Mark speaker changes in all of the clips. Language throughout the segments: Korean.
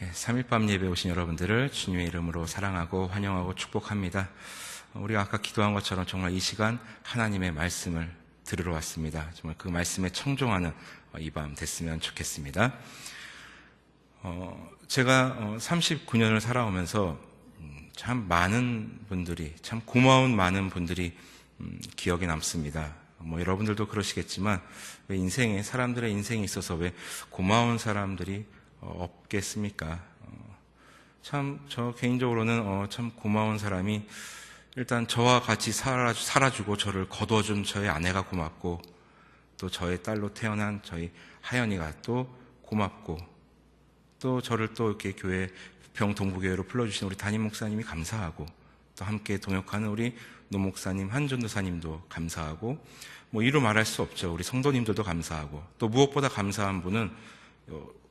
Speaker 1: 3일밤 예배 오신 여러분들을 주님의 이름으로 사랑하고 환영하고 축복합니다. 우리가 아까 기도한 것처럼 정말 이 시간 하나님의 말씀을 들으러 왔습니다. 정말 그 말씀에 청종하는 이 밤 됐으면 좋겠습니다. 어, 제가 39년을 살아오면서 음, 참 많은 분들이, 참 고마운 많은 분들이 음, 기억에 남습니다. 뭐 여러분들도 그러시겠지만 왜 인생에 사람들의 인생에 있어서 왜 고마운 사람들이 어, 없겠습니까? 어, 참, 저 개인적으로는 어, 참 고마운 사람이 일단 저와 같이 살아, 살아주고 저를 거둬준 저희 아내가 고맙고 또 저의 딸로 태어난 저희 하연이가 또 고맙고 또 저를 또 이렇게 교회 병동부교회로 불러주신 우리 담임 목사님이 감사하고 또 함께 동역하는 우리 노 목사님, 한전도사님도 감사하고 뭐 이루 말할 수 없죠. 우리 성도님들도 감사하고 또 무엇보다 감사한 분은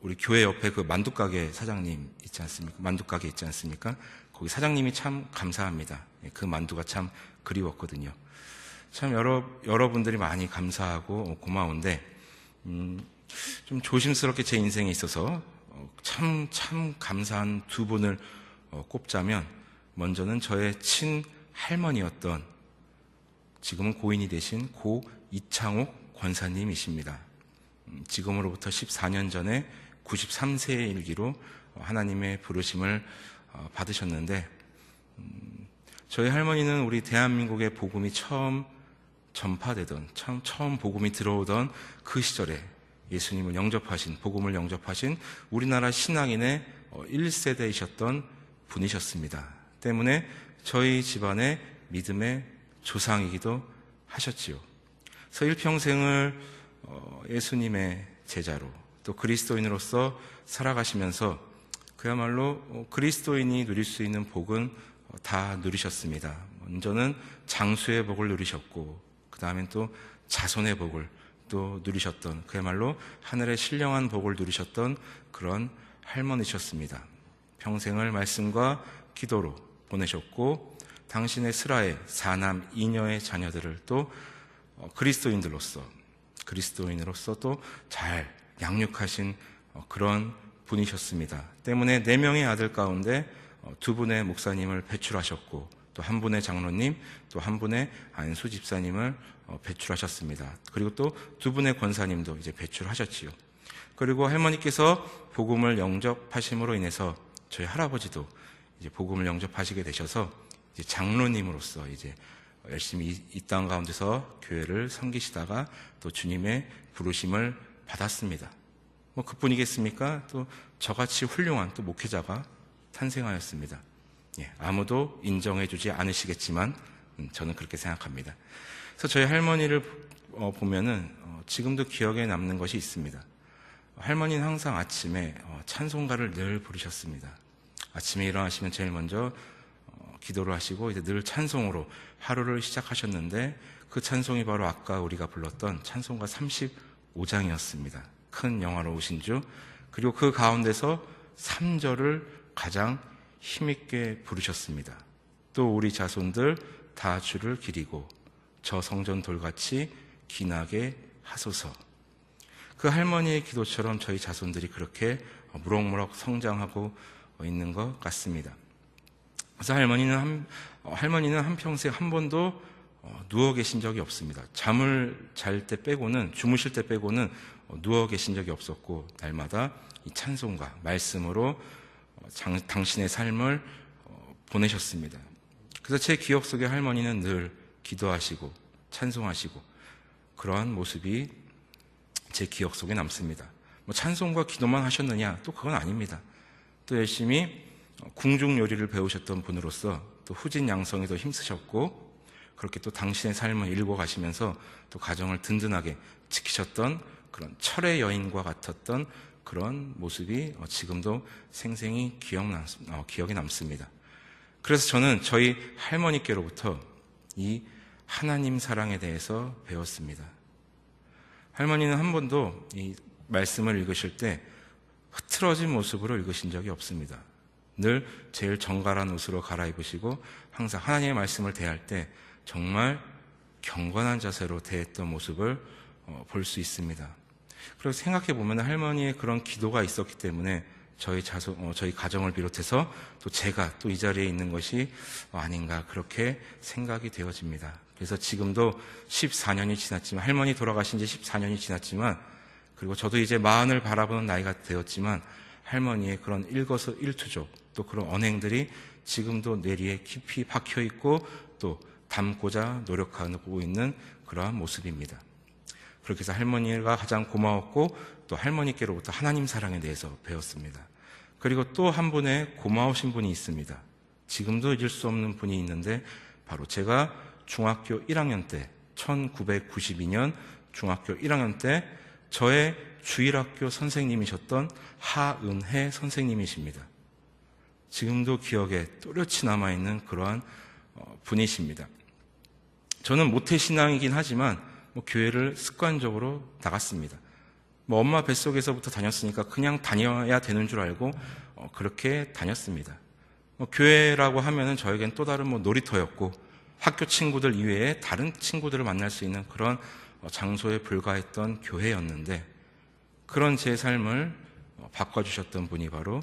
Speaker 1: 우리 교회 옆에 그 만두가게 사장님 있지 않습니까? 만두가게 있지 않습니까? 거기 사장님이 참 감사합니다. 예, 그 만두가 참 그리웠거든요. 참 여러, 여러분들이 많이 감사하고 고마운데, 음, 좀 조심스럽게 제 인생에 있어서 어, 참, 참 감사한 두 분을 어, 꼽자면, 먼저는 저의 친 할머니였던 지금은 고인이 되신 고 이창옥 권사님이십니다. 음, 지금으로부터 14년 전에 93세의 일기로 하나님의 부르심을 어, 받으셨는데 음, 저희 할머니는 우리 대한민국의 복음이 처음 전파되던 처음, 처음 복음이 들어오던 그 시절에 예수님을 영접하신 복음을 영접하신 우리나라 신앙인의 1세대이셨던 어, 분이셨습니다. 때문에 저희 집안의 믿음의 조상이기도 하셨지요. 그래서 일평생을 어, 예수님의 제자로 또 그리스도인으로서 살아가시면서 그야말로 어, 그리스도인이 누릴 수 있는 복은 어, 다 누리셨습니다. 먼저는 장수의 복을 누리셨고, 그 다음엔 또 자손의 복을 또 누리셨던, 그야말로 하늘의 신령한 복을 누리셨던 그런 할머니셨습니다. 평생을 말씀과 기도로 보내셨고, 당신의 슬하의 사남 이녀의 자녀들을 또 그리스도인들로서, 그리스도인으로서 또 잘 양육하신 그런 분이셨습니다. 때문에 네 명의 아들 가운데 어, 두 분의 목사님을 배출하셨고 또 한 분의 장로님, 또 한 분의 안수 집사님을 어, 배출하셨습니다. 그리고 또 두 분의 권사님도 이제 배출하셨지요. 그리고 할머니께서 복음을 영접하심으로 인해서 저희 할아버지도 이제 복음을 영접하시게 되셔서 이제 장로님으로서 이제 열심히 이 땅 가운데서 교회를 섬기시다가 또 주님의 부르심을 받았습니다. 뭐 그뿐이겠습니까? 또 저같이 훌륭한 또 목회자가 탄생하였습니다. 예, 아무도 인정해주지 않으시겠지만 음, 저는 그렇게 생각합니다. 그래서 저희 할머니를 어, 보면은 어, 지금도 기억에 남는 것이 있습니다. 할머니는 항상 아침에 어, 찬송가를 늘 부르셨습니다. 아침에 일어나시면 제일 먼저 어, 기도를 하시고 이제 늘 찬송으로 하루를 시작하셨는데 그 찬송이 바로 아까 우리가 불렀던 찬송가 35장이었습니다. 큰 영화로우신 주 그리고 그 가운데서 3절을 가장 힘있게 부르셨습니다. 또 우리 자손들 다 주를 기리고 저 성전 돌같이 기나게 하소서. 그 할머니의 기도처럼 저희 자손들이 그렇게 무럭무럭 성장하고 있는 것 같습니다. 그래서 할머니는 한, 할머니는 한평생 한 번도 누워 계신 적이 없습니다. 잠을 잘 때 빼고는, 주무실 때 빼고는 어, 누워 계신 적이 없었고 날마다 이 찬송과 말씀으로 어, 장, 당신의 삶을 어, 보내셨습니다. 그래서 제 기억 속에 할머니는 늘 기도하시고 찬송하시고 그러한 모습이 제 기억 속에 남습니다. 뭐 찬송과 기도만 하셨느냐? 또 그건 아닙니다. 또 열심히 궁중 요리를 배우셨던 분으로서 또 후진 양성에도 힘쓰셨고 그렇게 또 당신의 삶을 읽어 가시면서 또 가정을 든든하게 지키셨던 그런 철의 여인과 같았던 그런 모습이 어, 지금도 생생히 기억남, 어, 기억에 남습니다. 그래서 저는 저희 할머니께로부터 이 하나님 사랑에 대해서 배웠습니다. 할머니는 한 번도 이 말씀을 읽으실 때 흐트러진 모습으로 읽으신 적이 없습니다. 늘 제일 정갈한 옷으로 갈아입으시고 항상 하나님의 말씀을 대할 때 정말 경건한 자세로 대했던 모습을 어, 볼수 있습니다. 그리고 생각해 보면 할머니의 그런 기도가 있었기 때문에 저희 자손, 어, 저희 가정을 비롯해서 또 제가 또 이 자리에 있는 것이 아닌가 그렇게 생각이 되어집니다. 그래서 지금도 14년이 지났지만 할머니 돌아가신 지 14년이 지났지만 그리고 저도 이제 마흔을 바라보는 나이가 되었지만 할머니의 그런 일거수일투족 또 그런 언행들이 지금도 뇌리에 깊이 박혀 있고 또 담고자 노력하고 있는 그러한 모습입니다. 그렇게 해서 할머니가 가장 고마웠고 또 할머니께로부터 하나님 사랑에 대해서 배웠습니다. 그리고 또 한 분의 고마우신 분이 있습니다. 지금도 잊을 수 없는 분이 있는데 바로 제가 중학교 1학년 때 1992년 중학교 1학년 때 저의 주일학교 선생님이셨던 하은혜 선생님이십니다. 지금도 기억에 또렷이 남아있는 그러한 어, 분이십니다. 저는 모태신앙이긴 하지만 뭐 교회를 습관적으로 나갔습니다. 뭐 엄마 뱃속에서부터 다녔으니까 그냥 다녀야 되는 줄 알고 어, 그렇게 다녔습니다. 뭐 교회라고 하면은 저에겐 또 다른 뭐 놀이터였고 학교 친구들 이외에 다른 친구들을 만날 수 있는 그런 어, 장소에 불과했던 교회였는데 그런 제 삶을 어, 바꿔주셨던 분이 바로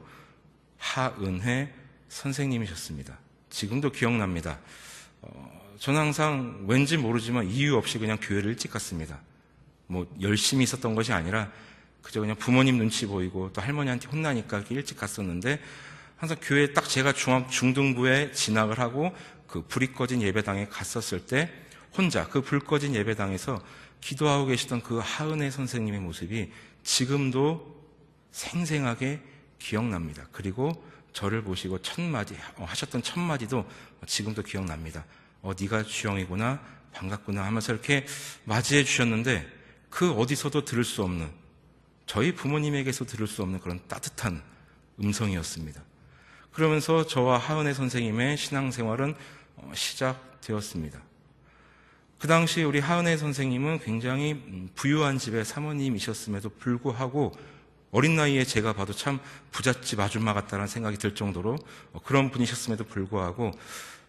Speaker 1: 하은혜 선생님이셨습니다. 지금도 기억납니다. 어, 저는 항상 왠지 모르지만 이유 없이 그냥 교회를 일찍 갔습니다. 뭐 열심히 있었던 것이 아니라 그저 그냥 부모님 눈치 보이고 또 할머니한테 혼나니까 이렇게 일찍 갔었는데 항상 교회 딱 제가 중학 중등부에 진학을 하고 그 불이 꺼진 예배당에 갔었을 때 혼자 그 불 꺼진 예배당에서 기도하고 계시던 그 하은혜 선생님의 모습이 지금도 생생하게 기억납니다. 그리고 저를 보시고 첫 마디 어, 하셨던 첫 마디도 지금도 기억납니다. 어, 네가 주영이구나 반갑구나 하면서 이렇게 맞이해 주셨는데 그 어디서도 들을 수 없는 저희 부모님에게서 들을 수 없는 그런 따뜻한 음성이었습니다. 그러면서 저와 하은혜 선생님의 신앙생활은 어, 시작되었습니다. 그 당시 우리 하은혜 선생님은 굉장히 음, 부유한 집의 사모님이셨음에도 불구하고 어린 나이에 제가 봐도 참 부잣집 아줌마 같다는 생각이 들 정도로 어, 그런 분이셨음에도 불구하고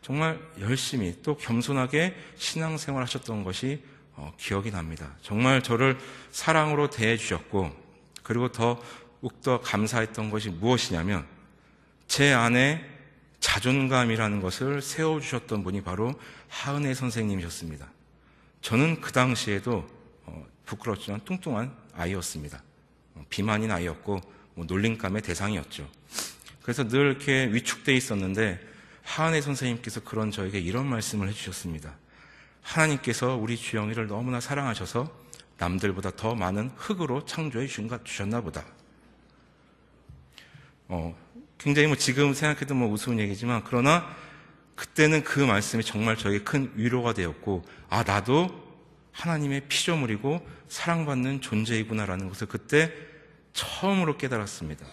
Speaker 1: 정말 열심히 또 겸손하게 신앙생활 하셨던 것이 어, 기억이 납니다. 정말 저를 사랑으로 대해주셨고 그리고 더 욱더 감사했던 것이 무엇이냐면 제 안에 자존감이라는 것을 세워주셨던 분이 바로 하은혜 선생님이셨습니다. 저는 그 당시에도 어, 부끄럽지만 뚱뚱한 아이였습니다. 어, 비만인 아이였고 뭐 놀림감의 대상이었죠. 그래서 늘 이렇게 위축돼 있었는데 하은혜 선생님께서 그런 저에게 이런 말씀을 해주셨습니다. 하나님께서 우리 주영이를 너무나 사랑하셔서 남들보다 더 많은 흙으로 창조해 주셨나 보다. 어, 굉장히 뭐 지금 생각해도 뭐 우스운 얘기지만 그러나 그때는 그 말씀이 정말 저에게 큰 위로가 되었고 아 나도 하나님의 피조물이고 사랑받는 존재이구나라는 것을 그때 처음으로 깨달았습니다.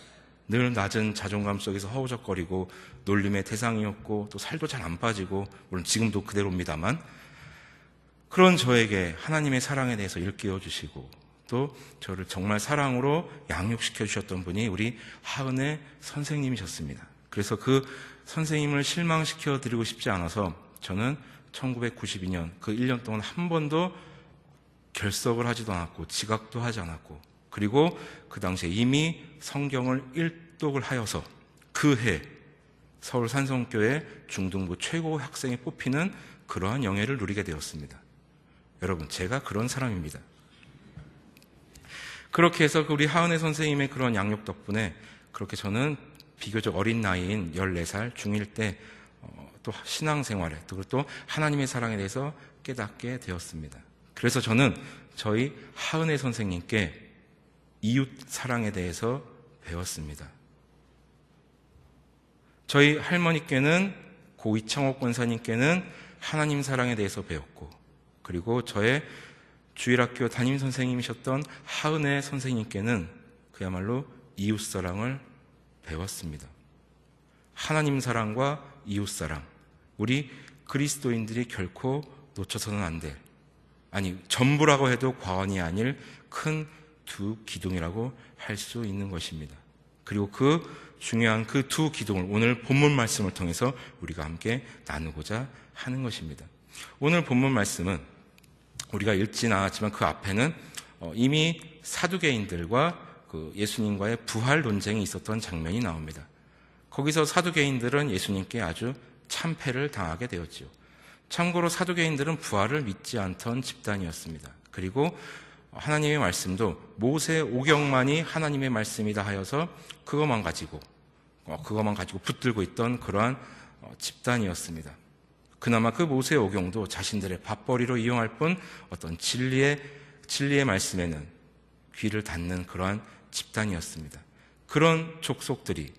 Speaker 1: 늘 낮은 자존감 속에서 허우적거리고 놀림의 대상이었고 또 살도 잘 안 빠지고 물론 지금도 그대로입니다만 그런 저에게 하나님의 사랑에 대해서 일깨워 주시고 또 저를 정말 사랑으로 양육시켜 주셨던 분이 우리 하은의 선생님이셨습니다. 그래서 그 선생님을 실망시켜 드리고 싶지 않아서 저는 1992년 그 1년 동안 한 번도 결석을 하지도 않았고 지각도 하지 않았고 그리고 그 당시에 이미 성경을 일독을 하여서 그 해 서울 산성교회 중등부 최고 학생에 뽑히는 그러한 영예를 누리게 되었습니다. 여러분, 제가 그런 사람입니다. 그렇게 해서 우리 하은혜 선생님의 그런 양육 덕분에 그렇게 저는 비교적 어린 나이인 14살 중1 때또 어, 신앙생활에 또 하나님의 사랑에 대해서 깨닫게 되었습니다. 그래서 저는 저희 하은혜 선생님께 이웃 사랑에 대해서 배웠습니다. 저희 할머니께는 고 이창옥 권사님께는 하나님 사랑에 대해서 배웠고 그리고 저의 주일학교 담임 선생님이셨던 하은혜 선생님께는 그야말로 이웃 사랑을 배웠습니다. 하나님 사랑과 이웃 사랑. 우리 그리스도인들이 결코 놓쳐서는 안 될, 아니, 전부라고 해도 과언이 아닐 큰 두 기둥이라고 할 수 있는 것입니다. 그리고 그 중요한 그 두 기둥을 오늘 본문 말씀을 통해서 우리가 함께 나누고자 하는 것입니다. 오늘 본문 말씀은 우리가 읽진 않았지만 그 앞에는 어, 이미 사두개인들과 그 예수님과의 부활 논쟁이 있었던 장면이 나옵니다. 거기서 사두개인들은 예수님께 아주 참패를 당하게 되었지요. 참고로 사두개인들은 부활을 믿지 않던 집단이었습니다. 그리고 하나님의 말씀도 모세 오경만이 하나님의 말씀이다 하여서 그것만 가지고 어, 그것만 가지고 붙들고 있던 그러한 어, 집단이었습니다. 그나마 그 모세 오경도 자신들의 밥벌이로 이용할 뿐 어떤 진리의 진리의 말씀에는 귀를 닫는 그러한 집단이었습니다. 그런 족속들이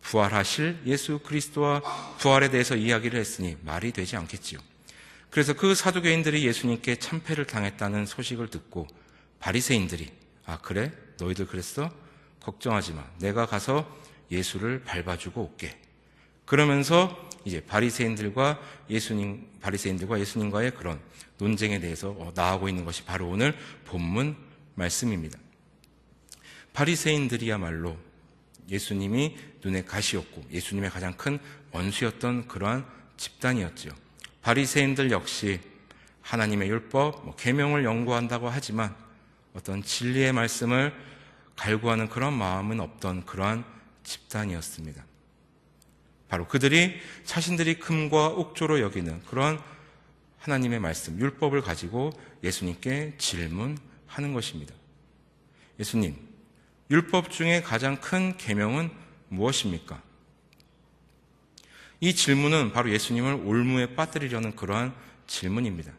Speaker 1: 부활하실 예수 그리스도와 부활에 대해서 이야기를 했으니 말이 되지 않겠지요. 그래서 그 사두개인들이 예수님께 참패를 당했다는 소식을 듣고 바리새인들이 아 그래 너희들 그랬어 걱정하지 마 내가 가서 예수를 밟아주고 올게 그러면서 이제 바리새인들과 예수님 바리새인들과 예수님과의 그런 논쟁에 대해서 어, 나오고 있는 것이 바로 오늘 본문 말씀입니다. 바리새인들이야말로 예수님이 눈에 가시였고 예수님의 가장 큰 원수였던 그러한 집단이었죠. 바리새인들 역시 하나님의 율법, 뭐 계명을 연구한다고 하지만 어떤 진리의 말씀을 갈구하는 그런 마음은 없던 그러한 집단이었습니다. 바로 그들이 자신들이 금과 옥조로 여기는 그런 하나님의 말씀, 율법을 가지고 예수님께 질문하는 것입니다. 예수님, 율법 중에 가장 큰 계명은 무엇입니까? 이 질문은 바로 예수님을 올무에 빠뜨리려는 그러한 질문입니다.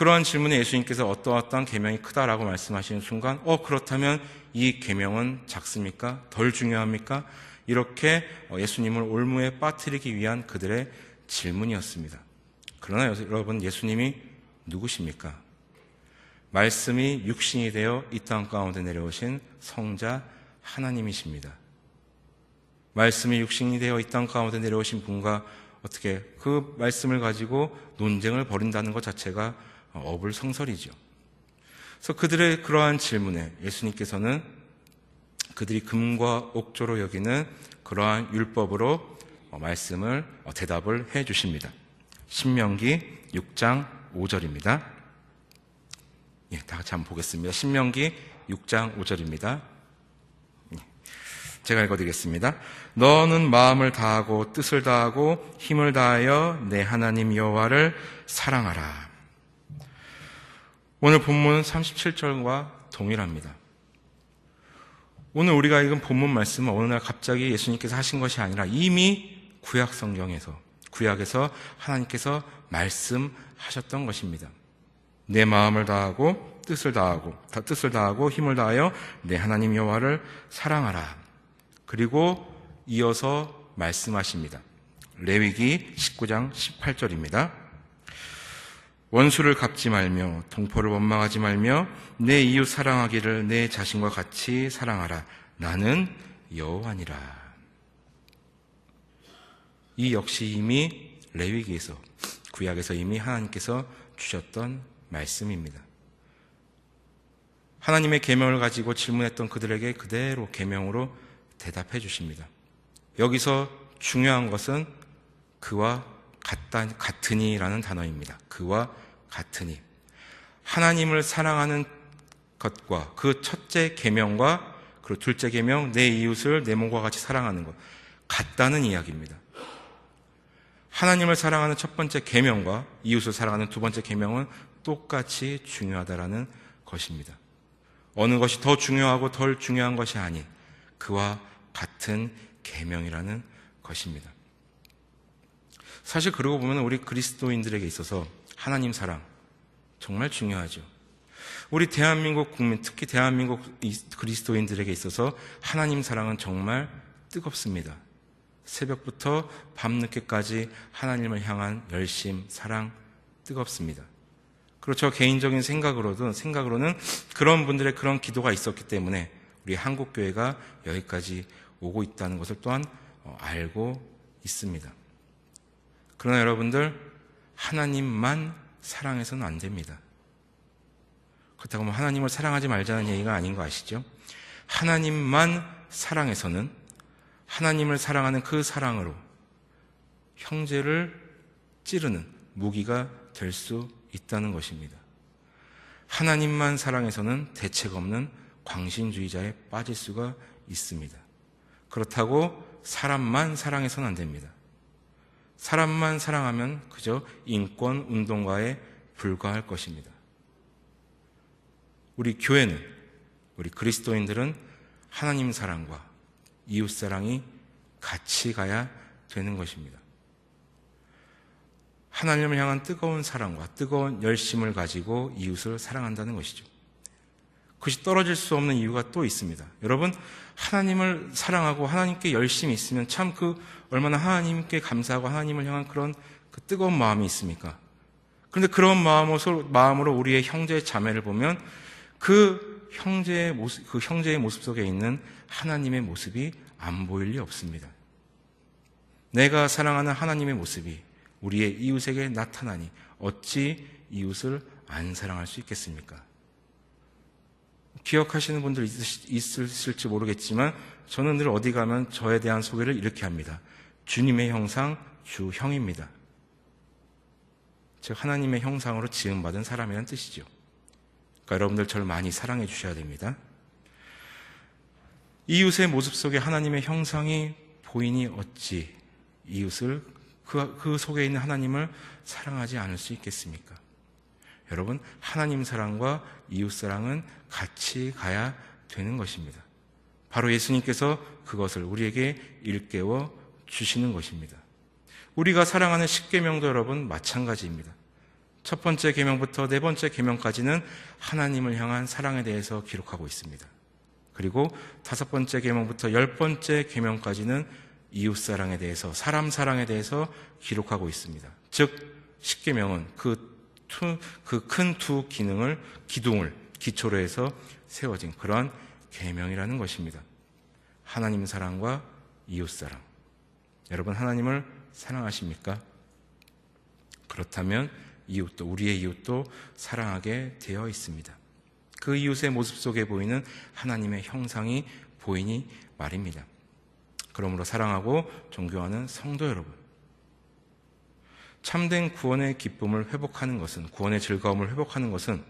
Speaker 1: 그러한 질문에 예수님께서 어떠어떠한 계명이 크다라고 말씀하시는 순간, 어 그렇다면 이 계명은 작습니까? 덜 중요합니까? 이렇게 예수님을 올무에 빠뜨리기 위한 그들의 질문이었습니다. 그러나 여러분 예수님이 누구십니까? 말씀이 육신이 되어 이 땅 가운데 내려오신 성자 하나님이십니다. 말씀이 육신이 되어 이 땅 가운데 내려오신 분과 어떻게 그 말씀을 가지고 논쟁을 벌인다는 것 자체가 어불성설이죠. 그래서 그들의 그러한 질문에 예수님께서는 그들이 금과 옥조로 여기는 그러한 율법으로 말씀을 대답을 해 주십니다. 신명기 6장 5절입니다. 예, 다 같이 한번 보겠습니다. 신명기 6장 5절입니다. 예, 제가 읽어드리겠습니다. 너는 마음을 다하고 뜻을 다하고 힘을 다하여 내 하나님 여호와를 사랑하라. 오늘 본문 37절과 동일합니다. 오늘 우리가 읽은 본문 말씀은 어느 날 갑자기 예수님께서 하신 것이 아니라 이미 구약 성경에서 구약에서 하나님께서 말씀하셨던 것입니다. 내 마음을 다하고 뜻을 다하고 다 뜻을 다하고 힘을 다하여 내 하나님 여호와를 사랑하라. 그리고 이어서 말씀하십니다. 레위기 19장 18절입니다. 원수를 갚지 말며 동포를 원망하지 말며 내 이웃 사랑하기를 내 자신과 같이 사랑하라. 나는 여호와니라. 이 역시 이미 레위기에서 구약에서 이미 하나님께서 주셨던 말씀입니다. 하나님의 계명을 가지고 질문했던 그들에게 그대로 계명으로 대답해 주십니다. 여기서 중요한 것은 그와 같다, 같으니라는 단어입니다. 그와 같으니. 하나님을 사랑하는 것과 그 첫째 계명과 그리고 둘째 계명 내 이웃을 내 몸과 같이 사랑하는 것 같다는 이야기입니다. 하나님을 사랑하는 첫 번째 계명과 이웃을 사랑하는 두 번째 계명은 똑같이 중요하다라는 것입니다. 어느 것이 더 중요하고 덜 중요한 것이 아닌 그와 같은 계명이라는 것입니다. 사실 그러고 보면 우리 그리스도인들에게 있어서 하나님 사랑 정말 중요하죠. 우리 대한민국 국민, 특히 대한민국 그리스도인들에게 있어서 하나님 사랑은 정말 뜨겁습니다. 새벽부터 밤늦게까지 하나님을 향한 열심, 사랑 뜨겁습니다. 그렇죠. 개인적인 생각으로도, 생각으로는 그런 분들의 그런 기도가 있었기 때문에 우리 한국교회가 여기까지 오고 있다는 것을 또한 어, 알고 있습니다. 그러나 여러분들, 하나님만 사랑해서는 안 됩니다. 그렇다고 뭐 하나님을 사랑하지 말자는 얘기가 아닌 거 아시죠? 하나님만 사랑해서는 하나님을 사랑하는 그 사랑으로 형제를 찌르는 무기가 될 수 있다는 것입니다. 하나님만 사랑해서는 대책 없는 광신주의자에 빠질 수가 있습니다. 그렇다고 사람만 사랑해서는 안 됩니다. 사람만 사랑하면 그저 인권 운동가에 불과할 것입니다. 우리 교회는, 우리 그리스도인들은 하나님 사랑과 이웃 사랑이 같이 가야 되는 것입니다. 하나님을 향한 뜨거운 사랑과 뜨거운 열심을 가지고 이웃을 사랑한다는 것이죠. 그것이 떨어질 수 없는 이유가 또 있습니다. 여러분, 하나님을 사랑하고 하나님께 열심히 있으면 참 그 얼마나 하나님께 감사하고 하나님을 향한 그런 그 뜨거운 마음이 있습니까? 그런데 그런 마음으로, 우리의 형제 자매를 보면 그 형제의 모습, 그 형제의 모습 속에 있는 하나님의 모습이 안 보일 리 없습니다. 내가 사랑하는 하나님의 모습이 우리의 이웃에게 나타나니 어찌 이웃을 안 사랑할 수 있겠습니까? 기억하시는 분들 있으실지 모르겠지만 저는 늘 어디 가면 저에 대한 소개를 이렇게 합니다. 주님의 형상, 주형입니다. 즉 하나님의 형상으로 지음받은 사람이란 뜻이죠. 그러니까 여러분들 저를 많이 사랑해 주셔야 됩니다. 이웃의 모습 속에 하나님의 형상이 보이니 어찌 이웃을 그, 그 속에 있는 하나님을 사랑하지 않을 수 있겠습니까? 여러분, 하나님 사랑과 이웃 사랑은 같이 가야 되는 것입니다. 바로 예수님께서 그것을 우리에게 일깨워 주시는 것입니다. 우리가 사랑하는 십계명도 여러분 마찬가지입니다. 첫 번째 계명부터 네 번째 계명까지는 하나님을 향한 사랑에 대해서 기록하고 있습니다. 그리고 다섯 번째 계명부터 열 번째 계명까지는 이웃 사랑에 대해서 사람 사랑에 대해서 기록하고 있습니다. 즉 십계명은 그 그 큰 두 기능을 기둥을 기초로 해서 세워진 그러한 계명이라는 것입니다. 하나님 사랑과 이웃 사랑. 여러분 하나님을 사랑하십니까? 그렇다면 이웃도 우리의 이웃도 사랑하게 되어 있습니다. 그 이웃의 모습 속에 보이는 하나님의 형상이 보이니 말입니다. 그러므로 사랑하고 존경하는 성도 여러분. 참된 구원의 기쁨을 회복하는 것은, 구원의 즐거움을 회복하는 것은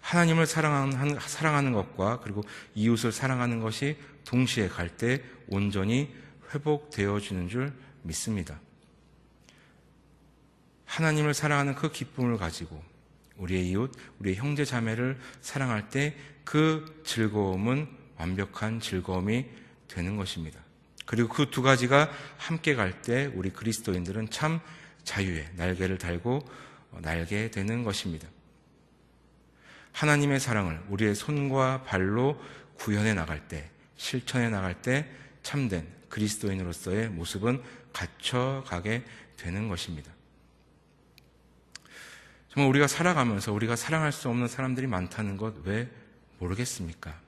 Speaker 1: 하나님을 사랑하는, 사랑하는 것과 그리고 이웃을 사랑하는 것이 동시에 갈 때 온전히 회복되어지는 줄 믿습니다. 하나님을 사랑하는 그 기쁨을 가지고 우리의 이웃, 우리의 형제 자매를 사랑할 때 그 즐거움은 완벽한 즐거움이 되는 것입니다. 그리고 그 두 가지가 함께 갈 때 우리 그리스도인들은 참 자유의 날개를 달고 날게 되는 것입니다. 하나님의 사랑을 우리의 손과 발로 구현해 나갈 때, 실천해 나갈 때 참된 그리스도인으로서의 모습은 갖춰가게 되는 것입니다. 정말 우리가 살아가면서 우리가 사랑할 수 없는 사람들이 많다는 것 왜 모르겠습니까?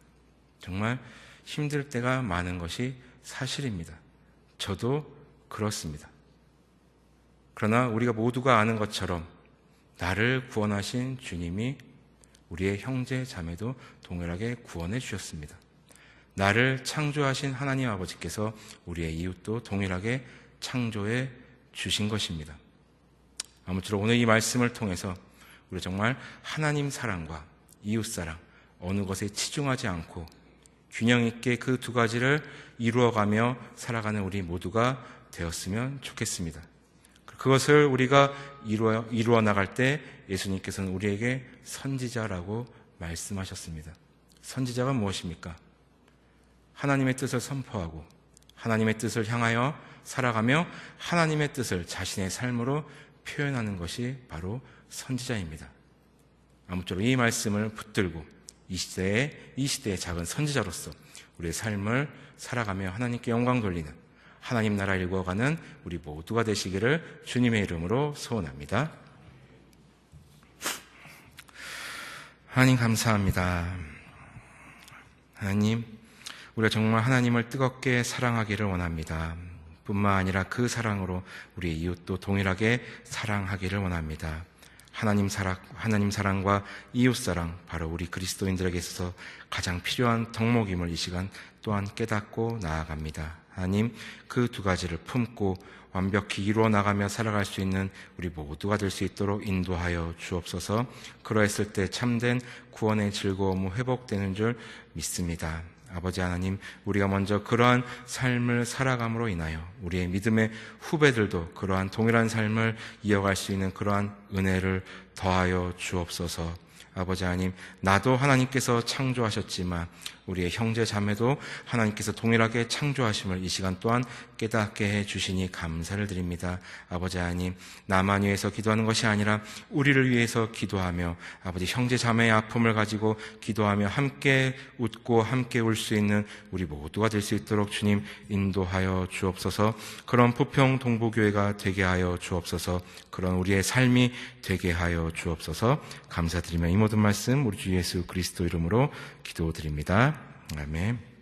Speaker 1: 정말 힘들 때가 많은 것이 사실입니다. 저도 그렇습니다. 그러나 우리가 모두가 아는 것처럼 나를 구원하신 주님이 우리의 형제 자매도 동일하게 구원해 주셨습니다. 나를 창조하신 하나님 아버지께서 우리의 이웃도 동일하게 창조해 주신 것입니다. 아무쪼록 오늘 이 말씀을 통해서 우리 정말 하나님 사랑과 이웃 사랑 어느 것에 치중하지 않고 균형 있게 그 두 가지를 이루어가며 살아가는 우리 모두가 되었으면 좋겠습니다. 그것을 우리가 이루어, 이루어 나갈 때 예수님께서는 우리에게 선지자라고 말씀하셨습니다. 선지자가 무엇입니까? 하나님의 뜻을 선포하고 하나님의 뜻을 향하여 살아가며 하나님의 뜻을 자신의 삶으로 표현하는 것이 바로 선지자입니다. 아무쪼록 이 말씀을 붙들고 이 시대에 이 시대의 작은 선지자로서 우리의 삶을 살아가며 하나님께 영광 돌리는 하나님 나라 일구어가는 우리 모두가 되시기를 주님의 이름으로 소원합니다. 하나님 감사합니다. 하나님, 우리가 정말 하나님을 뜨겁게 사랑하기를 원합니다. 뿐만 아니라 그 사랑으로 우리 이웃도 동일하게 사랑하기를 원합니다. 하나님 사랑, 하나님 사랑과 이웃 사랑, 바로 우리 그리스도인들에게 있어서 가장 필요한 덕목임을 이 시간 또한 깨닫고 나아갑니다. 하나님 그 두 가지를 품고 완벽히 이루어 나가며 살아갈 수 있는 우리 모두가 될 수 있도록 인도하여 주옵소서. 그러했을 때 참된 구원의 즐거움은 회복되는 줄 믿습니다. 아버지 하나님, 우리가 먼저 그러한 삶을 살아감으로 인하여 우리의 믿음의 후배들도 그러한 동일한 삶을 이어갈 수 있는 그러한 은혜를 더하여 주옵소서. 아버지 하나님, 나도 하나님께서 창조하셨지만 우리의 형제 자매도 하나님께서 동일하게 창조하심을 이 시간 또한 깨닫게 해 주시니 감사를 드립니다. 아버지 하나님, 나만 위해서 기도하는 것이 아니라 우리를 위해서 기도하며 아버지 형제 자매의 아픔을 가지고 기도하며 함께 웃고 함께 울 수 있는 우리 모두가 될 수 있도록 주님 인도하여 주옵소서. 그런 부평 동부교회가 되게 하여 주옵소서. 그런 우리의 삶이 되게 하여 주옵소서. 감사드리며 이 모든 말씀 우리 주 예수 그리스도 이름으로 기도드립니다. 아멘.